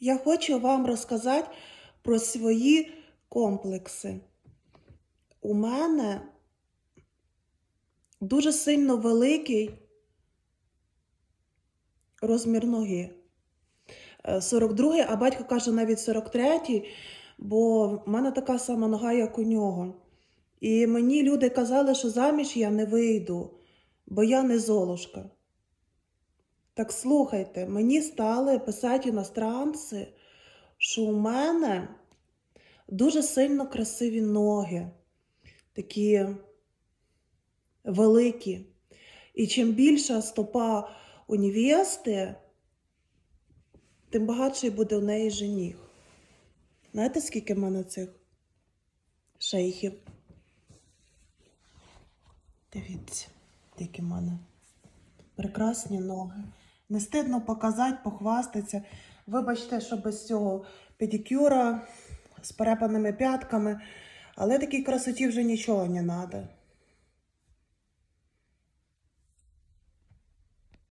Я хочу вам розказати про свої комплекси. У мене дуже сильно великий розмір ноги. Е, 42, а батько каже навіть 43-й, бо в мене така сама нога, як у нього. І мені люди казали, що заміж я не вийду, бо я не золушка. Так слухайте, мені стали писати іностранці, що у мене дуже сильно красиві ноги, такі великі. І чим більша стопа у невести, тим багатший буде у неї жених. Знаєте, скільки в мене цих шейхів? Дивіться, які в мене прекрасні ноги. Не стидно показати, похвастатися. Вибачте, що без цього педикюра з перепаними п'ятками, але такій красоті вже нічого не треба.